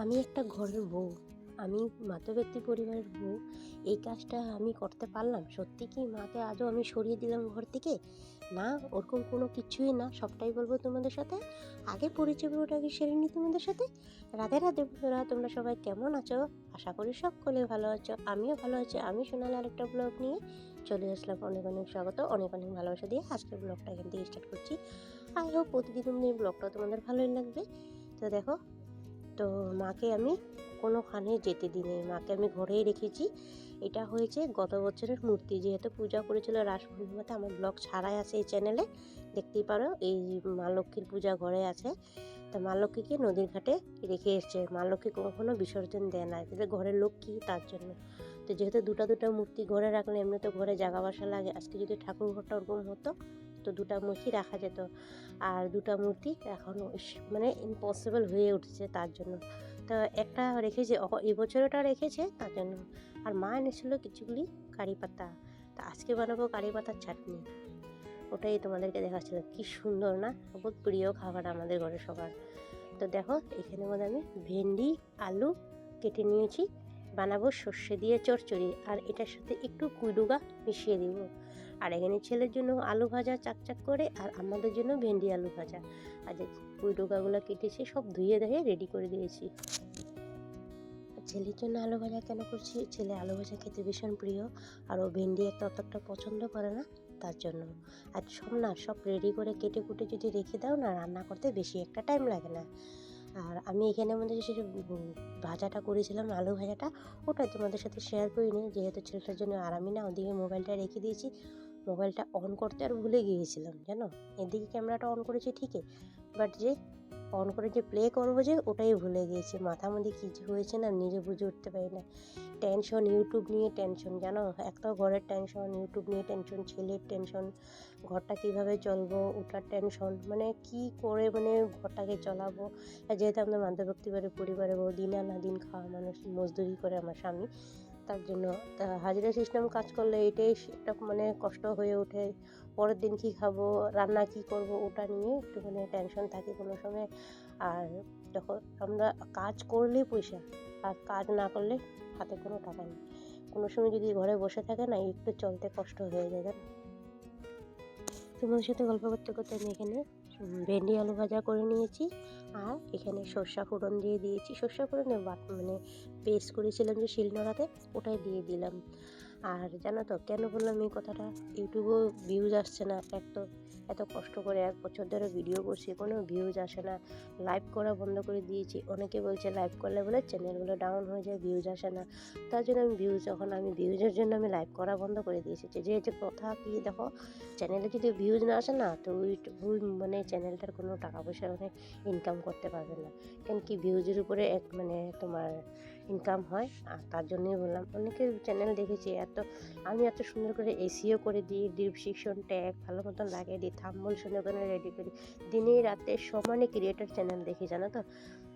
আমি একটা ঘরের বউ। আমি মাতব্যক্তি পরিবারের বউ। এই কাজটা আমি করতে পারলাম। সত্যি কি মাকে আজও আমি সরিয়ে দিলাম ঘর থেকে? না, ওরকম কোনো কিছুই না। সবটাই বলব তোমাদের সাথে। আগে পরিচয়টাকে সেরে নিই তোমাদের সাথে। রাধে রাধে বন্ধুরা, তোমরা সবাই কেমন আছো? আশা করি সকলে ভালো আছো। আমিও ভালো আছি। আমি শোনালে আরেকটা ব্লগ নিয়ে চলে আসলাম। অনেক অনেক স্বাগত। অনেক অনেক ভালোবাসা দিয়ে আজকের ব্লগটা এখান থেকে স্টার্ট করছি। আই হোপ প্রতিদিন এই ব্লগটা তোমাদের ভালোই লাগবে। তো দেখো তো মাকে আমি কোনোখানে যেতে দিইনি। মাকে আমি ঘরেই রেখেছি। এটা হয়েছে গত বছরের মূর্তি। যেহেতু পূজা করেছিল রাস পূর্ণিমাতে, আমার ব্লগ ছাড়াই আছে এই চ্যানেলে। দেখতেই পারো এই মা লক্ষ্মীর পূজা ঘরে আছে। তো মা লক্ষ্মীকে নদীর ঘাটে রেখে এসছে। মা লক্ষ্মী কখনো বিসর্জন দেয় না। এটা ঘরের লক্ষ্মী তার জন্য? তো যেহেতু দুটো দুটো মূর্তি ঘরে রাখলে এমনি তো ঘরে জায়গা বাসা লাগে। আজকে যদি ঠাকুর ঘরটা ওরকম হতো তো দুটো মূর্তি রাখা যেত। আর দুটো মূর্তি এখন মানে ইম্পসিবল হয়ে উঠছে তার জন্য। তো একটা রেখেছে এবছর ওটা রেখেছে তার জন্য। আর মা এনেছিল কিছুগুলি কারি পাতা। তা আজকে বানাবো কারি পাতার চাটনি। ওটাই তোমাদেরকে দেখাচ্ছিল। কি সুন্দর না? বহুত প্রিয় খাবার আমাদের ঘরে সবার। তো দেখো, এখানে মধ্যে আমি ভেন্ডি, আলু কেটে নিয়েছি। বানাবো সর্ষে দিয়ে চচ্চড়ি আর এটার সাথে একটু কুইডুগা মিশিয়ে দিব। আর এখানে ছেলের জন্য আলু ভাজা চাকচাক করে, আর আমাদের জন্য ভেন্ডি আলু ভাজা। আর যে কুইডুগাগুলো কেটেছি, সব ধুয়ে ধুয়ে রেডি করে দিয়েছি। ছেলের জন্য আলু ভাজা কেন করছি? ছেলে আলু ভাজা খেতে ভীষণ প্রিয়, আর ও ভেন্ডি একটা অতটা পছন্দ করে না, তার জন্য। আর সব না, সব রেডি করে কেটে কুটে যদি রেখে দাও না, রান্না করতে বেশি একটা টাইম লাগে না। আর আমি এখানে আমাদের যে ভাজাটা করেছিলাম, আলু ভাজাটা ওটা তোমাদের সাথে শেয়ার করিনি। যেহেতু ছেলেটার জন্য আরামই না ওদিকে মোবাইলটা রেখে দিয়েছি মোবাইলটা অন করতে আর ভুলে গিয়েছিলাম, জানো? এদিকে ক্যামেরাটা অন করেছি ঠিকই বাট যে অন করে যে প্লে করব যে ওটাই ভুলে গিয়েছি। মাথার মধ্যে কী হয়েছে না নিজে বুঝে উঠতে পারি না। টেনশন ইউটিউব নিয়ে টেনশন জানো? একটা ঘরের টেনশন ইউটিউব নিয়ে টেনশন ছেলের টেনশন ঘরটা কীভাবে চলবো, ওটার টেনশন মানে কি করে মানে ঘরটাকে চলাবো? যেহেতু আমাদের মাধ্যভক্তি বাড়ি পরিবারে বউ দিন আনা দিন খাওয়া মানুষ, মজদুরি করে আমার স্বামী তার জন্য। তা হাজিরা সিস্টেম কাজ করলে এটাই একটা মানে কষ্ট হয়ে ওঠে। পরের দিন কি খাব, রান্না কি করব, ওটা নিয়ে একটু মানে টেনশন থাকে কোনো সময়। আর যখন আমরা কাজ করলেই পয়সা, আর কাজ না করলে হাতে কোনো টাকা নেই। কোনো সময় যদি ঘরে বসে থাকে না, একটু চলতে কষ্ট হয়ে যায় তোমাদের সাথে গল্প করতে করতে আমি এখানে ভেন্ডি আলু ভাজা করে নিয়েছি। আর এখানে সর্ষা ফোড়ন দিয়ে দিয়েছি। সর্ষা ফোড়নে মানে পেস্ট করেছিলাম যে শিলনোড়াতে, ওটাই দিয়ে দিলাম। আর জানো তো, কেন বললাম এই কথাটা? ইউটিউবেও ভিউজ আসছে না, এক তো এত কষ্ট করে এক বছর ধরে ভিডিও করছি, কোনো ভিউজ আসে না। লাইভ করা বন্ধ করে দিয়েছি। অনেকে বলছে লাইভ করলে বলে চ্যানেলগুলো ডাউন হয়ে যায় ভিউজ আসে না। তার জন্য আমি ভিউজ যখন আমি ভিউজের জন্য আমি লাইভ করা বন্ধ করে দিয়েছি যে যে কথা কি দেখো চ্যানেলে যদি ভিউজ না আসে না, তো ওই ওই মানে চ্যানেলটার কোনো টাকা পয়সা মানে ইনকাম করতে পারবে না। কেন কি ভিউজের উপরে এক মানে তোমার ইনকাম হয়, আর তার জন্যই বললাম। অনেকের চ্যানেল দেখেছি, এত আমি এত সুন্দর করে এসিও করে দিই ডিসক্রিপশন ট্যাগ ভালো মতন লাগিয়ে দিই থাম্বল সুন্দর করে রেডি করি। দিনে রাতে সমানে ক্রিয়েটার চ্যানেল দেখি, জানো তো?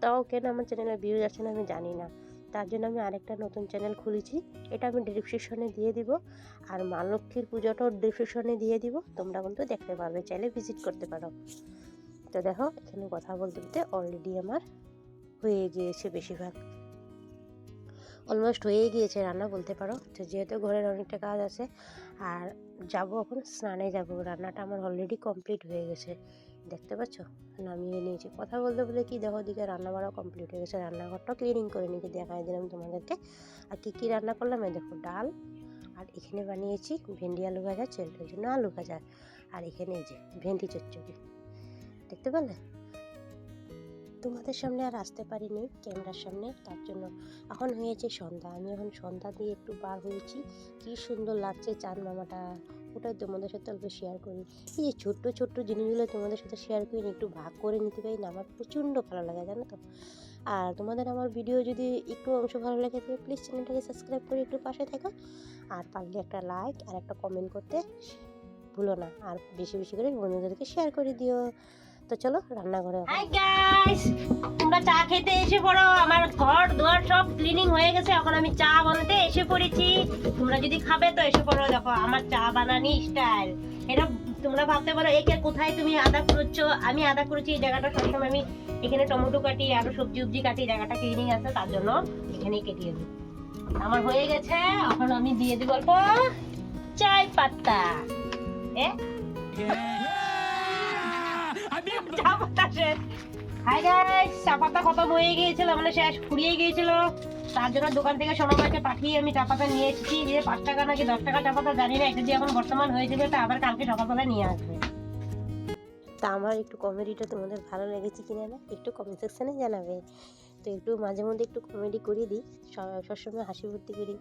তাও কেন আমার চ্যানেলে ভিউজ আসে না আমি জানি না। তার জন্য আমি আরেকটা নতুন চ্যানেল খুলেছি, এটা আমি ডিসক্রিপশনে দিয়ে দিব। আর মা লক্ষ্মীর পুজোটাও ডিসক্রিপশনে দিয়ে দিব, তোমরা কিন্তু দেখতে পারবে, চাইলে ভিজিট করতে পারো। তো দেখো, এখানে কথা বলতে বলতে অলরেডি আমার হয়ে গিয়েছে বেশিরভাগ। অলমোস্ট হয়ে গিয়েছে রান্না, বলতে পারো। তো যেহেতু ঘরের অনেকটা কাজ আছে, আর যাব এখন, স্নানে যাব। রান্নাটা আমার অলরেডি কমপ্লিট হয়ে গেছে। দেখতে পাচ্ছ? নামিয়ে নিয়েছি। কথা বলতে বলতে কি, দেখো দিকে রান্না বাড়া কমপ্লিট হয়ে গেছে। রান্নাঘরটাও ক্লিনিং করে নিয়েছি দেখাই দিলাম তোমাদেরকে। আর কী কী রান্না করলাম? এই দেখো, ডাল। আর এখানে বানিয়েছি ভেন্ডি আলু ভাজা, ছেলেটার জন্য আলু ভাজা। আর এখানে এই যে ভেন্ডি চচ্চড়ি। দেখতে পেলে? তোমাদের সামনে আর আসতে পারিনি, ক্যামেরার সামনে, তার জন্য এখন হয়েছে সন্ধ্যা। আমি এখন সন্ধ্যা দিয়ে একটু বার হয়েছি। কি সুন্দর লাগছে চাঁদ মামাটা। ওটাই তোমাদের সাথে অল্প শেয়ার করি। এই যে ছোট্ট ছোট্ট জিনিসগুলো তোমাদের সাথে শেয়ার করি, একটু ভাগ করে নিতে পারি না, আমার প্রচণ্ড ভালো লাগে, জানো তো। আর তোমাদের আমার ভিডিও যদি একটু অংশ ভালো লাগে, তাহলে প্লিজ চ্যানেলটাকে সাবস্ক্রাইব করে একটু পাশে থেকো। আর পারলে একটা লাইক আর একটা কমেন্ট করতে ভুলো না। আর বেশি বেশি করে বন্ধুদেরকে শেয়ার করে দিও। তো চলো রান্নাঘরে হাই গাইস তোমরা চা খেতে এসে পড়ো। আমার ঘর দুয়ার সব ক্লিনিং হয়ে গেছে। এখন আমি চা বানাতে এসে পড়েছি। তোমরা যদি খাবে তো এসে পড়ো। দেখো আমার চা বানানি স্টাইল এটা তোমরা ভাবতে পারো একে কোথায় তুমি আদা করছ আমি আদা করেছি এই জায়গাটা। সবসময় আমি এখানে টমেটো কাটি আরও সবজি উবজি কাটি জায়গাটা ক্লিনিং আছে। তার জন্য এখানেই কেটে দিই। আমার হয়ে গেছে। এখন আমি দিয়ে দিব অল্প চাই পাতা। এ? চা পাতা হাই গাইস চা পাতা খতম হয়ে গিয়েছিল মানে শেষ, ফুরিয়ে গিয়েছিল। তার জন্য দোকান থেকে সোনামাকে পাঠিয়ে আমি চা পাতা নিয়ে এসেছি। যে পাঁচ টাকা নাকি দশ টাকা চা পাতা জানি না, এটা যে এখন বর্তমান হয়েছিল তা আবার কালকে সকালবেলা নিয়ে আসবে। তা আমার একটু কমেডিটা তোমাদের ভালো লেগেছে কিনা না, একটু কমেন্ট সেকশনে জানাবে। তো একটু মাঝে মধ্যে একটু কমেডি করিয়ে দিই। সব সবসময় হাসি ফুর্তি করি।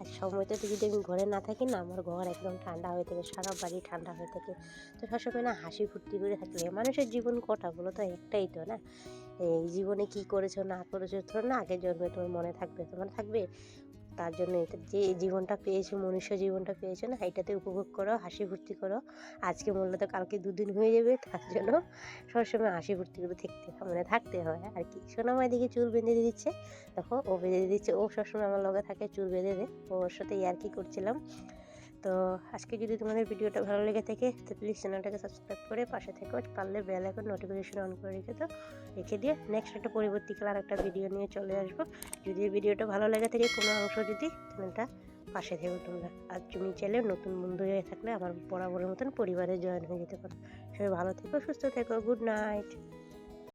আর সময়টাতে যদি আমি ঘরে না থাকি না, আমার ঘর একদম ঠান্ডা হয়ে থাকে, সারা বাড়ি ঠান্ডা হয়ে থাকে। তো সবসময় না হাসি ফুর্তি করে থাকলে মানুষের জীবন কটা বলো তো? একটাই তো না? এই জীবনে কি করেছ, না করেছ তো না আগের জন্মে তোমার মনে থাকবে। তোমার থাকবে তার জন্য এটা যে জীবনটা পেয়েছে, মনুষ্য জীবনটা পেয়েছে না, এটাতে উপভোগ করো, হাসি ফুর্তি করো। আজকে মূল্য তো কালকে দুদিন হয়ে যাবে, তার জন্য সবসময় হাসি ফুর্তি করে থাকতে মানে থাকতে হয়। আর কি সোনামায় দিকে চুল বেঁধে দিচ্ছে। দেখো, ও বেঁধে দিচ্ছে, ও সবসময় আমার লগে থাকে, চুল বেঁধে দেয়। ওর সাথে ইয়ার্কি করছিলাম তো আজকে যদি তোমাদের ভিডিওটা ভালো লেগে থাকে, তো প্লিজ চ্যানেলটাকে সাবস্ক্রাইব করে পাশে থেকো পারলে বেল এখন নোটিফিকেশন অন করে রেখে তো রেখে দিয়ে নেক্সট একটা পরবর্তীকালে আর একটা ভিডিও নিয়ে চলে আসব। যদি ভিডিওটা ভালো লেগে থাকে, কোনো অংশ যদি চ্যানেলটা পাশে থেকো তোমরা। আর তুমি চাইলে নতুন বন্ধু হয়ে থাকলে আমার বরাবরের মতন পরিবারে জয়েন হয়ে যেতে পারো। সবাই ভালো থেকো, সুস্থ থেকো গুড নাইট